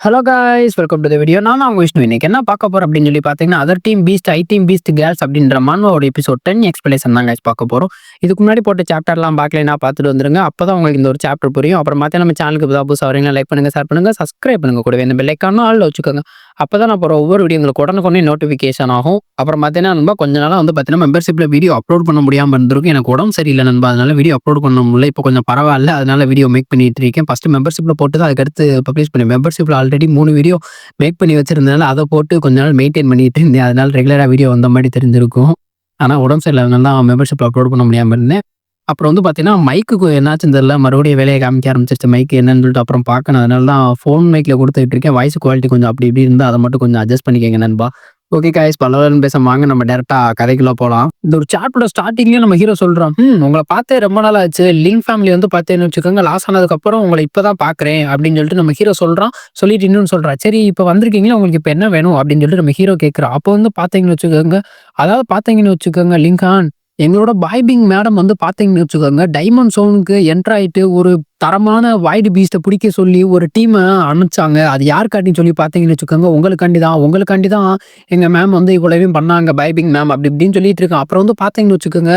Hello guys welcome to the video நான் தான் விஷ்ணு இன்னைக்கு என்ன பார்க்க போகிறோம் அப்படின்னு சொல்லி பார்த்தீங்கன்னா other team beast I team beast girls அப்படின்ற மான்வாவோட எபிசோட் டென் எக்ஸ்பிளேஷன் தான் காய்ஸ் பார்க்க போகிறோம் இதுக்கு முன்னாடி போட்ட சாப்டர்லாம் பார்க்கலைன்னா பார்த்துட்டு வந்துருங்க. அப்பதான் உங்களுக்கு இந்த ஒரு சாப்டர் புரியும். அப்புறம் பார்த்தா நம்ம சேனலுக்கு புதுசாக புதுசாக வரீங்களா லைக் பண்ணுங்கள் ஷேர் பண்ணுங்கள் சப்ஸ்கிரைப் பண்ணுங்கள் கூடவே. இந்த பெல் ஐக்கானும் ஆள் வச்சுக்கோங்க. அப்போ தான் நான் போகிற ஒவ்வொரு வீடியோ உங்களுக்கு உடனுக்குடனே நோட்டிஃபிகேஷன் ஆகும். அப்புறம் பார்த்தீங்கன்னா நண்பா கொஞ்ச நாளாக வந்து பார்த்தீங்கன்னா மெம்பர்ஷிப்பில் வீடியோ அப்லோட் பண்ண முடியாமல் இருந்திருக்கும். எனக்கு உடம்பு சரியில்லை நண்பா. அதனால வீடியோ அப்லோட் பண்ண முடியல. இப்போ கொஞ்சம் பரவாயில்ல. அதனால வீடியோ மேக் பண்ணிட்டு இருக்கேன். ஃபஸ்ட்டு மெம்பர்ஷிப்பில் போட்டு தான் அதுக்கடுத்து பப்ளிஷ் பண்ணி மெம்பர்ஷிப்பில் ஆல்ரெடி மூணு வீடியோ மேக் பண்ணி வச்சிருந்தனால அதை போட்டு கொஞ்ச நாள் மெயின்டைன் பண்ணிட்டு இருந்தேன். அதனால ரெகுலராக வீடியோ வந்த மாதிரி தெரிஞ்சிருக்கும். ஆனால் உடம்பு சரியில்லாதனால தான் மெம்பர்ஷிப் அப்லோட் பண்ண முடியாமல் இருந்தேன். அப்புறம் வந்து பார்த்தீங்கன்னா மைக்கு என்னாச்சும் தெரியல. மறுபடியும் வேலையை காமிக்க ஆரம்பிச்சிருச்சு. மைக்கு என்னன்னு சொல்லிட்டு அப்புறம் பார்க்கணும். அதனால தான் ஃபோன் மைக்கில் கொடுத்துட்டு இருக்கேன். வாய்ஸ் குவாலிட்டி கொஞ்சம் அப்படி இப்படி இருந்தால் அதை மட்டும் கொஞ்சம் அட்ஜஸ்ட் பண்ணிக்கங்க நண்பா. ஓகே காய்ஸ் பலவரன் பேச வாங்க. நம்ம டேரக்டா கதைக்குள்ள போகலாம் இந்த ஒரு சாட்டோட ஸ்டார்டிங்லேயே நம்ம ஹீரோ சொல்றோம். உங்களை பார்த்தே ரொம்ப நாள் ஆச்சு. லிங்க் ஃபேமிலி வந்து பார்த்தேன்னு வச்சுக்கோங்க. லாஸ் ஆனதுக்கு அப்புறம் உங்களை இப்பதான் பாக்குறேன் அப்படின்னு சொல்லிட்டு நம்ம ஹீரோ சொல்றான். சொல்லிட்டு இன்னொன்னு சொல்றா. சரி இப்போ வந்திருக்கீங்களா? உங்களுக்கு இப்போ என்ன வேணும்? அப்படின்னு சொல்லிட்டு நம்ம ஹீரோ கேட்குறோம் அப்போ வந்து பார்த்தீங்கன்னு வச்சுக்கோங்க. அதாவது பார்த்தீங்கன்னு வச்சுக்கோங்க லிங்கான் எங்களோட பாய்பிங் மேடம் வந்து பார்த்தீங்கன்னு வச்சுக்கோங்க டைமண்ட் சோனுக்கு என்ட்ராயிட்டு ஒரு தரமான வைடு பீஸ்ட்டை பிடிக்க சொல்லி ஒரு டீமை அனுப்பிச்சாங்க. அது யாருக்காட்டின்னு சொல்லி பார்த்தீங்கன்னு வச்சுக்கோங்க உங்களுக்காண்டி தான் உங்களுக்காண்டி தான் எங்கள் மேம் வந்து இவ்வளவையும் பண்ணாங்க பைபிங் மேம் அப்படி இப்படின்னு சொல்லிட்டு இருக்கோம் அப்புறம் வந்து பார்த்தீங்கன்னு வச்சுக்கோங்க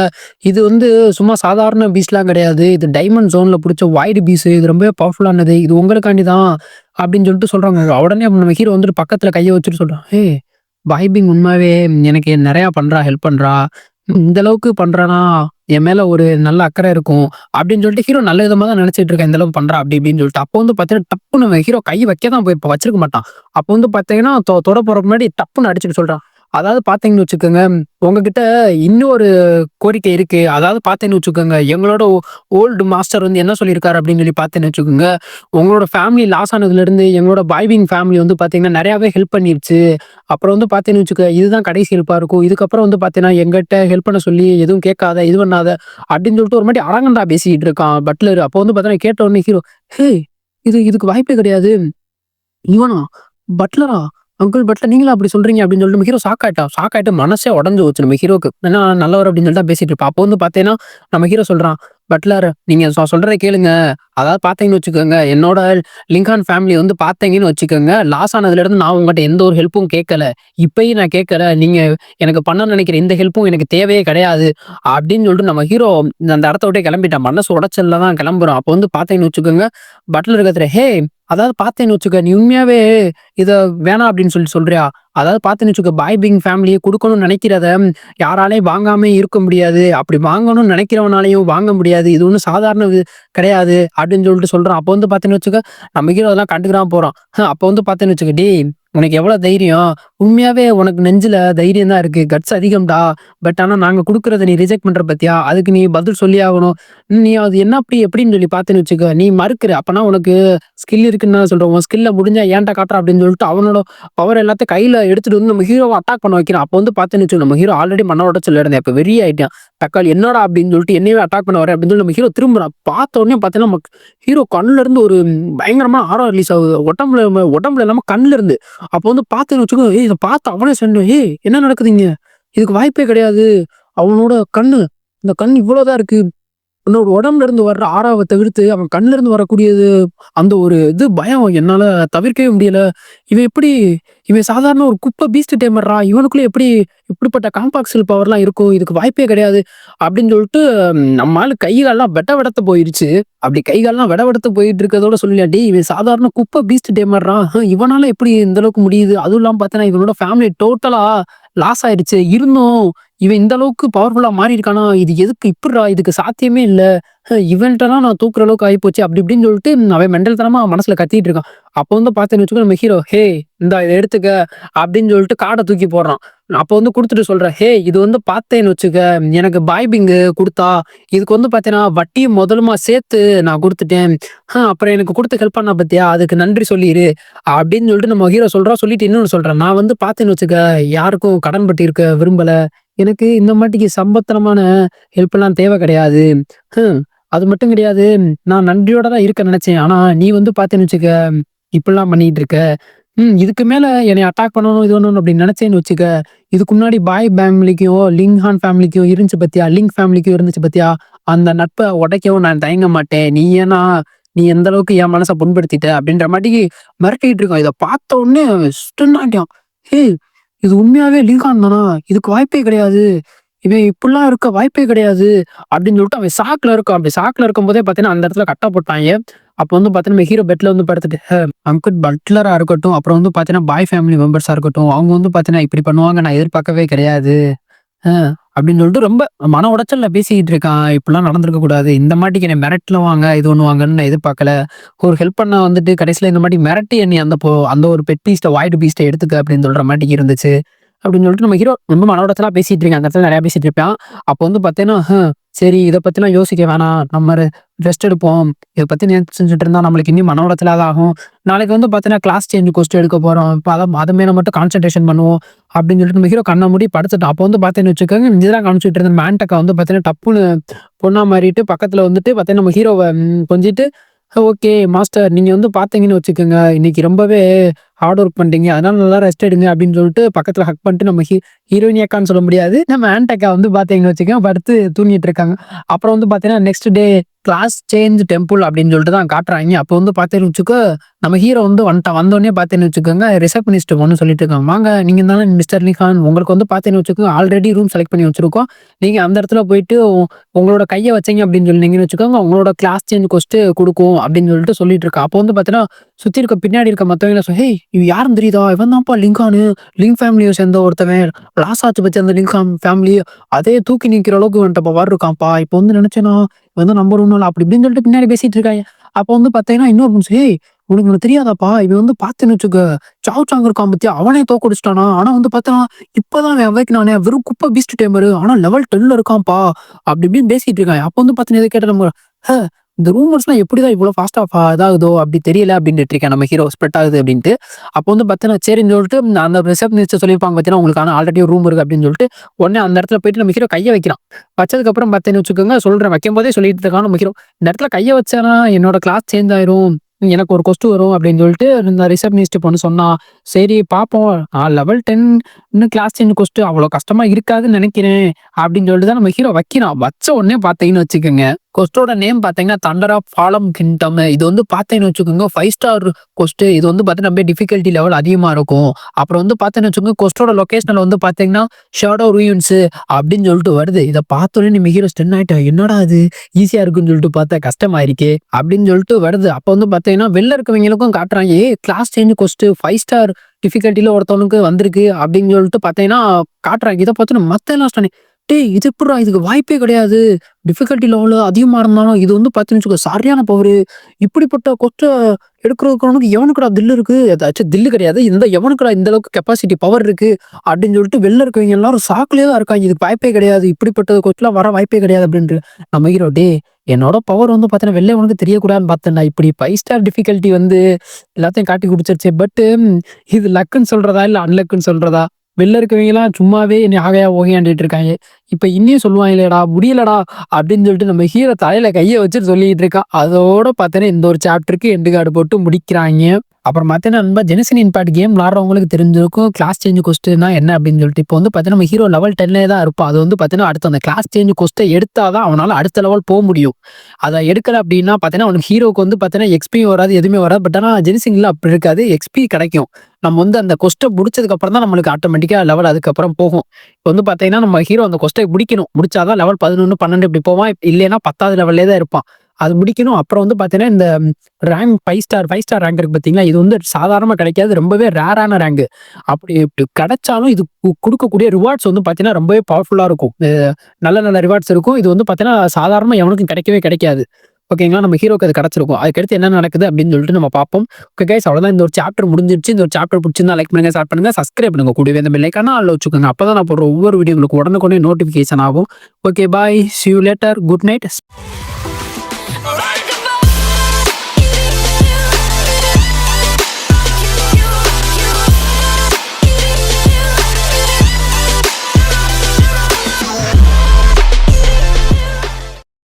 இது வந்து சும்மா சாதாரண பீஸ்லாம் கிடையாது. இது டைமண்ட் ஜோனில் பிடிச்ச வைடு பீஸ் இது ரொம்ப பவர்ஃபுல்லானது இது உங்களுக்காண்டி தான் அப்படின்னு சொல்லிட்டு சொல்கிறாங்க உடனே நம்ம ஹீரோ வந்துட்டு பக்கத்தில் கையை வச்சுட்டு சொல்கிறான் ஏ பைபிங் உண்மையாகவே எனக்கு நிறையா பண்ணுறா ஹெல்ப் பண்ணுறா இந்த அளவுக்கு பண்றானா? என் மேல ஒரு நல்ல அக்கறை இருக்கும். அப்படின்னு சொல்லிட்டு ஹீரோ நல்ல விதமா தான் நினைச்சிட்டு இருக்கேன். இந்த அளவுக்கு பண்றா அப்படி இப்படின்னு சொல்லிட்டு. அப்போ வந்து பாத்தீங்கன்னா டப்புன்னு ஹீரோ கை வைக்க தான் போய் வச்சிருக்க மாட்டான். அப்போ வந்து பாத்தீங்கன்னா தொ- தொட போற முன்னாடி டப்புன்னு அடிச்சுட்டு சொல்றான். அதாவது பார்த்தீங்கன்னு வச்சுக்கோங்க உங்ககிட்ட இன்னொரு கோரிக்கை இருக்கு. அதாவது பார்த்தேன்னு வச்சுக்கோங்க எங்களோட ஓல்டு மாஸ்டர் வந்து என்ன சொல்லியிருக்காரு அப்படின்னு சொல்லி பார்த்தேன்னு வச்சுக்கோங்க உங்களோட ஃபேமிலி லாஸ் ஆனதுலேருந்து எங்களோட பாய்விங் ஃபேமிலி வந்து பார்த்தீங்கன்னா நிறையவே ஹெல்ப் பண்ணிருச்சு. அப்புறம் வந்து பார்த்தேன்னு வச்சுக்க இதுதான் கடைசி ஹெல்ப்பாக இருக்கும். இதுக்கப்புறம் வந்து பார்த்தீங்கன்னா எங்கிட்ட ஹெல்ப் பண்ண சொல்லி எதுவும் கேட்காத இது பண்ணாத அப்படின்னு சொல்லிட்டு ஒரு மாதிரி அரங்கண்டா பேசிக்கிட்டு இருக்கான் பட்லர் அப்போ வந்து பார்த்தீங்கன்னா கேட்ட உடனே ஹீரோ ஹே இது இதுக்கு வாய்ப்பே கிடையாது. இவனா? பட்லரா அங்கிள் பட்ல நீங்களும் அப்படி சொல்றீங்க அப்படின்னு சொல்லிட்டு நம்ம ஹீரோ ஷாக் ஆயிட்டா? ஷாக் ஆயிட்டு மனசே உடஞ்சு வச்சு நம்ம ஹீரோக்கு ஏன்னா நல்லவர் அப்படின்னு சொல்லிட்டு பேசிட்டு இருப்பா அப்போ வந்து பார்த்தீங்கன்னா நம்ம ஹீரோ சொல்றான் பட்லர் நீங்க சொல்றதை கேளுங்க. அதாவது பார்த்தீங்கன்னு வச்சுக்கோங்க என்னோட லிங்கான் ஃபேமிலி வந்து பார்த்தீங்கன்னு வச்சுக்கோங்க லாஸ் ஆனதுல இருந்து நான் உங்ககிட்ட எந்த ஒரு ஹெல்ப்பும் கேட்கல. இப்பயும் நான் கேட்கல. நீங்க எனக்கு பண்ண நினைக்கிற இந்த ஹெல்ப்பும் எனக்கு தேவையே கிடையாது. அப்படின்னு சொல்லிட்டு நம்ம ஹீரோ அந்த இடத்த விட்டே கிளம்பிட்டான். மனசு உடச்சல்ல தான் கிளம்புறோம் அப்போ வந்து பார்த்தீங்கன்னு வச்சுக்கோங்க பட்லர் கத்துற ஹே அதாவது பார்த்தேன்னு வச்சுக்க நீ உண்மையாவே இதை வேணாம் அப்படின்னு சொல்லி சொல்றியா? அதாவது பார்த்தேன்னு வச்சுக்க பாய் பிங் ஃபேமிலியை கொடுக்கணும்னு நினைக்கிறத யாராலையும் வாங்காம இருக்க முடியாது. அப்படி வாங்கணும்னு நினைக்கிறவனாலையும் வாங்க முடியாது. இது ஒன்றும் சாதாரண கிடையாது அப்படின்னு சொல்லிட்டு சொல்றான். அப்போ வந்து பார்த்தேன்னு வச்சுக்க நம்ம ஹீரோ அதெல்லாம் கண்டுக்கிறான் போறோம் அப்போ வந்து பார்த்தேன்னு வச்சுக்க டேய் உனக்கு எவ்வளோ தைரியம்? உண்மையாகவே உனக்கு நெஞ்சில் தைரியம் தான் இருக்குது கட்ஸ் அதிகம்டா. பட் ஆனால் நாங்கள் கொடுக்குறத நீ ரிஜெக்ட் பண்ணுற பற்றியா அதுக்கு நீ பதில் சொல்லி ஆகணும். நீ அது என்ன அப்படி எப்படின்னு சொல்லி பார்த்துன்னு வச்சுக்க. நீ மறுக்கிற. அப்போனா உனக்கு ஸ்கில் இருக்குன்னு சொல்கிறோம் உன் ஸ்கில்ல முடிஞ்சா ஏன்டா காட்டுற அப்படின்னு சொல்லிட்டு அவனோட பவர் எல்லாத்தையும் கையில் எடுத்துகிட்டு வந்து நம்ம ஹீரோவை அட்டாக் பண்ண வைக்கிறான். அப்போ வந்து பார்த்துன்னு வச்சுக்கோ நம்ம ஹீரோ ஆல்ரெடி மண்ண உடச்சல் இருந்தேன் இப்போ வெறி ஆகிட்டான் தக்காளி என்னடா அப்படின்னு சொல்லிட்டு என்னையே அட்டாக் பண்ண வரேன் அப்படின்னு சொல்லி நம்ம ஹீரோ திரும்புறான். பார்த்த உடனே பார்த்தீங்கன்னா நம்ம ஹீரோ கண்ணுலேருந்து ஒரு பயங்கரமான ஆரம் ரிலீஸ் ஆகுது. உடம்புல உடம்புல இல்லாமல் கண்ணுல இருந்து அப்போ வந்து பார்த்தேன்னு வச்சுக்கோ ஏய் இதை பார்த்து அவனே சொன்னேன் ஏய் என்ன நடக்குதுங்க இதுக்கு வாய்ப்பே கிடையாது. அவனோட கண்ணு இந்த கண் இவ்வளோதான் இருக்குது உன்னோட உடம்புல இருந்து வர்ற ஆறாவை தவிர்த்து அவன் கண்ணுல இருந்து வரக்கூடியது அந்த ஒரு இது பயம் என்னால தவிர்க்கவே முடியல. இவன் எப்படி இவன் சாதாரண ஒரு குப்பை பீஸ்ட் டேமர்றா இவனுக்குள்ளே எப்படி இப்படிப்பட்ட காம்பாக்சல் பவர்லாம் இருக்கும்? இதுக்கு வாய்ப்பே கிடையாது. அப்படின்னு சொல்லிட்டு நம்மளால கைகாலெல்லாம் வெட்ட வெடத்த போயிருச்சு. அப்படி கைகாலெல்லாம் வெட வெடத்து போயிட்டு இருக்கிறதோட சொல்லியா இவன் சாதாரண குப்பை பீஸ்ட் டேமர்றான் இவனால எப்படி இந்த அளவுக்கு முடியுது? அதுவும் இல்லாமல் பார்த்தனா இவனோட ஃபேமிலி டோட்டலா லாஸ் ஆயிடுச்சு இருந்தும் இவன் இந்த அளவுக்கு பவர்ஃபுல்லாக மாறி இருக்கானா இது எதுக்கு இப்படிரா இதுக்கு சாத்தியமே இல்லை. இவன்ட்டெல்லாம் நான் தூக்குற அளவுக்கு ஆகிப்போச்சு அப்படி இப்படின்னு சொல்லிட்டு அவன் மெண்டல் தனமாக மனசில் கத்திட்டு இருக்கான். அப்போ வந்து பார்த்தேன்னு வச்சுக்கோ நம்ம ஹீரோ ஹே இந்த இதை எடுத்துக்க அப்படின்னு சொல்லிட்டு காடை தூக்கி போடுறான். அப்போ வந்து கொடுத்துட்டு சொல்கிறேன் ஹே இது வந்து பார்த்தேன்னு வச்சுக்க எனக்கு பாய்பிங்கு கொடுத்தா இதுக்கு வந்து பார்த்தீங்கன்னா வட்டியும் முதலுமா சேர்த்து நான் கொடுத்துட்டேன். அப்புறம் எனக்கு கொடுத்து ஹெல்ப் பண்ண பார்த்தியா அதுக்கு நன்றி சொல்லிடு அப்படின்னு சொல்லிட்டு நம்ம ஹீரோ சொல்கிறா சொல்லிட்டு இன்னொன்று சொல்கிறேன் நான் வந்து பார்த்தேன்னு வச்சுக்க யாருக்கும் கடன் பட்டி இருக்க எனக்கு இந்த மாட்டிக்கு சம்பத்தனமான ஹெல்ப்லாம் தேவை கிடையாது. அது மட்டும் கிடையாது. நான் நன்றியோட தான் இருக்க நினைச்சேன். ஆனா நீ வந்து பார்த்தேன்னு வச்சுக்க இப்படிலாம் பண்ணிட்டு இருக்க. ம் இதுக்கு மேலே என்னை அட்டாக் பண்ணணும் இது ஒன்று அப்படின்னு நினச்சேன்னு வச்சுக்க இதுக்கு முன்னாடி பாய் ஃபேமிலிக்கும் லிங்ஹான் ஃபேமிலிக்கும் இருந்துச்சு பத்தியா? லிங்க் ஃபேமிலிக்கும் இருந்துச்சு பத்தியா? அந்த நட்பை உடைக்கவும் நான் தயங்க மாட்டேன். நீ ஏன்னா நீ எந்த அளவுக்கு என் மனசை புண்படுத்திட்ட அப்படின்ற மாட்டிக்கு மிரட்டிக்கிட்டு இருக்கோம். இதை பார்த்த உடனே ஸ்டன் ஆகிட்டான் ஏய் இது உண்மையாவே லிங்கான் தானா இதுக்கு வாய்ப்பே கிடையாது. இவன் இப்படிலாம் இருக்க வாய்ப்பே கிடையாது. அப்படின்னு சொல்லிட்டு அவன் சாக்கில் இருக்கான். அப்படி சாக்கில் இருக்கும் போதே பார்த்தீங்கன்னா அந்த இடத்துல கட்ட போட்டாங்க. அப்போ வந்து பார்த்தீங்கன்னா ஹீரோ பெட்ல வந்து படுத்துட்டு அங்கிள் பட்லராக இருக்கட்டும். அப்புறம் வந்து பார்த்தீங்கன்னா பாய் ஃபேமிலி மெம்பர்ஸாக இருக்கட்டும். அவங்க வந்து பார்த்தீங்கன்னா இப்படி பண்ணுவாங்க. நான் எதிர்பார்க்கவே கிடையாது. அப்படின்னு சொல்லிட்டு ரொம்ப மன உடைச்சல்ல பேசிக்கிட்டு இருக்கான் இப்படிலாம் நடந்திருக்க கூடாது இந்த மாட்டிக்கு என்னை மிரட்டில் வாங்க இது ஒன்று வாங்கன்னு நான் எதிர்பார்க்கல. ஒரு ஹெல்ப் பண்ண வந்துட்டு கடைசியில் இந்த மாதிரி மிரட்டி என்னை அந்த போ அந்த ஒரு பெட் பீஸ்ட்டை வாய்டு பீஸ்ட்டை எடுத்துக்க அப்படின்னு சொல்ற மாட்டிக்கு இருந்துச்சு. அப்படின்னு சொல்லிட்டு நம்ம ஹீரோ ரொம்ப மன உடச்சலாக பேசிட்டு இருக்கேன். அந்த இடத்துல நிறையா பேசிட்டு இருப்பான். அப்போ வந்து பார்த்தீங்கன்னா சரி இதை பற்றிலாம் யோசிக்க வேணாம். நம்ம ரெஸ்ட் எடுப்போம். இதை பற்றி நேற்று செஞ்சுட்டு இருந்தால் நம்மளுக்கு இன்னும் மன உடச்சலா ஆகும் நாளைக்கு வந்து பார்த்தீங்கன்னா கிளாஸ் சேஞ்ச் கொஸ்ட் எடுக்க போகிறோம் இப்போ அதை அதை மேலே மட்டும் கான்சன்ட்ரேஷன் பண்ணுவோம். அப்படின்னு சொல்லிட்டு நம்ம ஹீரோ கண்ணை மூடி படுத்துட்டோம். அப்போ வந்து பார்த்தீங்கன்னு வச்சுக்கோங்க இதெல்லாம் காமிச்சிட்டு இருந்த மேன்டக்கா வந்து பார்த்தீங்கன்னா டப்புன்னு பொண்ணா மாறிட்டு பக்கத்தில் வந்துட்டு பார்த்தீங்கன்னா நம்ம ஹீரோவை கொஞ்சிட்டு ஓகே மாஸ்டர் நீங்கள் வந்து பார்த்தீங்கன்னு வச்சுக்கோங்க. இன்னைக்கு ரொம்பவே ஹார்ட் ஒர்க் பண்ணிட்டீங்க அதனால நல்லா ரெஸ்ட் எடுங்க அப்படின்னு சொல்லிட்டு பக்கத்தில் ஹக் பண்ணிட்டு நம்ம ஹீ ஹீரோயினியாக்கான்னு சொல்ல முடியாது. நம்ம ஆன்டக்கா வந்து பார்த்தீங்கன்னு வச்சுக்கோங்க படுத்து தூங்கிட்டு இருக்காங்க. அப்புறம் வந்து பார்த்தீங்கன்னா next day class change temple அப்படின்னு சொல்லிட்டு தான் காட்டுறாங்க. அப்போ வந்து பார்த்தீங்கன்னு வச்சுக்கோ நம்ம ஹீரோ வந்து வந்துட்டான். வந்தோடனே பார்த்தேன்னு வச்சுக்கோங்க ரிசப்ஷனிஸ்ட் ஒன்று சொல்லிட்டு இருக்காங்க. வாங்க நீங்கள் தானே மிஸ்டர் லிஹான் உங்களுக்கு வந்து பார்த்தேன்னு வச்சுக்கோங்க ஆல்ரெடி ரூம் செலக்ட் பண்ணி வச்சிருக்கோம். நீங்கள் அந்த இடத்துல போயிட்டு உங்களோட கையை வச்சீங்க அப்படின்னு சொன்னீங்கன்னு வச்சுக்கோங்க உங்களோட கிளாஸ் சேஞ்ச் கொஸ்ட்டு கொடுக்கும் அப்படின்னு சொல்லிட்டு சொல்லிட்டு இருக்கா. அப்போ வந்து பார்த்தீங்கன்னா சுற்றி இருக்க பின்னாடி இருக்க மற்றவங்க ஹே இவன் யாரும் தெரியுதா? இவன் தான்ப்பா லிங்கானு. லிங்க் ஃபேமிலியை சேர்ந்த ஒருத்தவன். லாசாச்சு பற்றி அந்த லிங்க் ஃபேமிலி அதே தூக்கி நிற்கிற அளவுக்கு வந்துட்டு இப்போ வர்றிருக்கான்ப்பா இப்போ வந்து நினைச்சேனா இவன் வந்து நம்பர் ஒன்றும் அப்படி இப்படின்னு சொல்லிட்டு பின்னாடி பேசிட்டு இருக்காங்க. அப்போ வந்து பார்த்தீங்கன்னா இன்னொரு ஏய் உனக்கு ஒண்ணு தெரியாதாப்பா? இவன் வந்து பார்த்தேன்னு வச்சுக்க சாவ் சாங் இருக்கான் பத்தியா? அவனே தோக்கடிச்சிட்டானா ஆனா வந்து பார்த்தா இப்போதான் அவன் அவைக்கு நானே. வெறும் குப்பை பீஸ்ட் டேமரு ஆனால் லெவல் டென்ல இருக்கான்ப்பா. அப்படி இப்படின்னு பேசிட்டு இருக்கான் அப்போ வந்து பார்த்தீங்கன்னா எதை கேட்ட நம்ம இந்த ரூமர்ஸ்லாம் எப்படிதான் இவ்வளவு ஆஃப் இதாகுதோ அப்படி தெரியல அப்படின்னு இருக்கேன். நம்ம ஹீரோ ஸ்ப்ரெட் ஆகுது அப்படின்ட்டு. அப்போ வந்து பார்த்தீங்கன்னா சரின்னு சொல்லிட்டு அந்த ரிசப்ஷனிஸ்ட் சொல்லியிருப்பாங்க பார்த்தீங்கன்னா உங்களுக்கு ஆனால் ஆல்ரெடி ரூம் இருக்குது அப்படின்னு சொல்லிட்டு உடனே அந்த இடத்துல போயிட்டு நம்ம ஹீரோ கையை வைக்கிறான். வச்சதுக்கப்புறம் பார்த்தீங்கன்னு வச்சுக்கோங்க சொல்கிறேன் வைக்கும் போதே சொல்லிட்டு இருக்கான் நம்ம ஹீரோ இந்த இடத்துல கையை வச்சானா என்னோட கிளாஸ் சேஞ்ச் ஆயிரும் எனக்கு ஒரு கொஸ்ட் வரும் அப்படின்னு சொல்லிட்டு இந்த ரிசப்ஷனிஸ்ட் பொண்ணு சொன்னா சரி பார்ப்போம் நான் லெவல் டென் இன்னும் கிளாஸ் டென் கொஸ்ட் அவ்வளோ கஷ்டமா இருக்காதுன்னு நினைக்கிறேன் அப்படின்னு சொல்லிட்டு தான் நம்ம ஹீரோ வைக்கிறான். வச்ச உடனே பார்த்தீங்கன்னு வச்சுக்கோங்க. கொஸ்டோட நேம் பார்த்தீங்கன்னா தண்டர் ஆஃப் ஃபாலம் கிங்டம் இது வந்து பார்த்தீங்கன்னு வச்சுக்கோங்க ஃபைவ் ஸ்டார் கொஸ்ட் இது வந்து பார்த்தீங்கன்னா டிஃபிகல்ட்டி லெவல் அதிகமாக இருக்கும். அப்புறம் வந்து பார்த்தீங்கன்னு வச்சுக்கோங்க கொஸ்டோட லொக்கேஷனில் வந்து பார்த்தீங்கன்னா ஷேடோ ரூயின்ஸ் அப்படின்னு சொல்லிட்டு வருது. இதை பார்த்தோன்னே நீ மிகிற ஸ்டென் ஆயிட்டா. என்னடா அது ஈஸியாக இருக்குன்னு சொல்லிட்டு பார்த்தா. கஷ்டமாக இருக்கே அப்படின்னு சொல்லிட்டு வருது. அப்போ வந்து பார்த்தீங்கன்னா வெளில இருக்கவங்களுக்கும் காட்டுறாங்க a class change quest five star டிஃபிகல்ட்டில ஒருத்தவனுக்கு வந்திருக்கு அப்படின்னு சொல்லிட்டு பார்த்தீங்கன்னா காட்டுறாங்க. இதை பார்த்தோன்னா மற்ற எல்லாம் சொன்னேன் டேய் இது எப்படிடா? இதுக்கு வாய்ப்பே கிடையாது. டிஃபிகல்ட்டி அவ்வளோ அதிகமாக இருந்தாலும் இது வந்து பார்த்தீங்கன்னு வச்சுக்கோ சரியான பவர் இப்படிப்பட்ட கொச்சை எடுக்கிறதுக்கு எவனுக்குடா தில்லு இருக்கு? ஏதாச்சும் தில்லு கிடையாது. இந்த எவனுக்குடா இந்த அளவுக்கு கெப்பாசிட்டி பவர் இருக்கு? அப்படின்னு சொல்லிட்டு வெளில இருக்கவங்க எல்லாரும் சாக்குலேயே தான் இருக்காங்க. இதுக்கு வாய்ப்பே கிடையாது. இப்படிப்பட்ட கொச்செலாம் வர வாய்ப்பே கிடையாது அப்படின்ட்டு. நம்ம ஹீரோ டே என்னோட பவர் வந்து பார்த்தீங்கன்னா வெளில உனக்கு தெரியக்கூடாதுன்னு பார்த்தேன்டா இப்படி ஃபைவ் ஸ்டார் டிஃபிகல்ட்டி வந்து எல்லாத்தையும் காட்டி குடிச்சிருச்சு பட்டு இது லக்குன்னு சொல்றதா? இல்லை அன்லக்குன்னு சொல்றதா? வெளில இருக்கவங்கலாம் சும்மாவே என்னை ஆகையா ஓகையாண்டிட்டு இருக்காங்க. இப்ப இன்னும் சொல்லுவாங்களேடா முடியலடா அப்படின்னு சொல்லிட்டு நம்ம ஹீரோ தலையில கையை வச்சுட்டு சொல்லிட்டு இருக்கான். அதோட பார்த்தீங்கன்னா இந்த ஒரு சாப்டருக்கு எண்டு கார்டு போட்டு முடிக்கிறாங்க. அப்புறம் பார்த்தீங்கன்னா நம்ம ஜெனசன் இம்பாக்ட் கேம் விளாட்றவங்களுக்கு தெரிஞ்சிருக்கும். கிளாஸ் சேஞ்ச் கொஸ்டின்னா என்ன அப்படின்னு சொல்லிட்டு. இப்போ வந்து பார்த்தீங்கன்னா நம்ம ஹீரோ லெவல் டென்லே தான் இருப்பான். அது வந்து பார்த்தீங்கன்னா அடுத்த அந்த கிளாஸ் சேஞ்ச் கொஸ்ட்டை எடுத்தாதான் அவனால் அடுத்த லெவல் போக முடியும். அதை எடுக்கல அப்படின்னா பார்த்தீங்கன்னா அவனுக்கு ஹீரோக்கு வந்து பார்த்தீங்கன்னா எக்ஸ்பியும் வராது எதுவுமே வராது. பட் ஆனால் ஜெனிசிங்ல அப்படி இருக்காது. எக்ஸ்பி கிடைக்கும். நம்ம வந்து அந்த கொஸ்ட்டை முடிச்சதுக்கப்புறம் தான் நம்மளுக்கு ஆட்டோமேட்டிக்காக லெவல் அதுக்கப்புறம் போகும். இப்போ வந்து பார்த்தீங்கன்னா நம்ம ஹீரோ அந்த கொஸ்ட்டை முடிக்கணும். முடிச்சாதான் லெவல் பதினொன்று பன்னெண்டு இப்படி போவான். இல்லைன்னா பத்தாவது லெவல்லே தான் இருப்பான். அது முடிக்கணும். அப்புறம் வந்து பார்த்தீங்கன்னா இந்த rank five star five star rank இருக்கு பார்த்தீங்களா இது வந்து சாதாரணமாக கிடைக்காது. ரொம்பவே ரேரான ரேங்க் அப்படி இப்படி கிடைச்சாலும் இது கு- கொடுக்கக்கூடிய ரிவார்ட்ஸ் வந்து பார்த்தீங்கன்னா ரொம்பவே பவர்ஃபுல்லாக இருக்கும். நல்ல நல்ல ரிவார்ட்ஸ் இருக்கும். இது வந்து பார்த்தீங்கன்னா சாதாரணமாக எவனுக்கும் கிடைக்கவே கிடைக்காது. ஓகேங்களா? நம்ம ஹீரோக்கு அது கிடச்சிருக்கும். அதுக்கடுத்து என்ன நடக்குது அப்படின்னு சொல்லிட்டு நம்ம பார்ப்போம். ஓகே கைஸ் அவ்வளோதான் இந்த ஒரு சாப்டர் முடிஞ்சிருச்சு. இந்த ஒரு சாப்டர் பிடிச்சிருந்தா லைக் பண்ணுங்க ஸ்டார்ட் பண்ணுங்க சப்ஸ்கிரைப் பண்ணுங்க. கூடவே இந்த பெல்லைக்கான அதில் வச்சுக்கோங்க. அப்போ தான் நான் போடுற ஒவ்வொரு வீடியோ உங்களுக்கு உடனுக்குடனே நோட்டிஃபிகேஷன் ஆகும். Okay bye see you later good night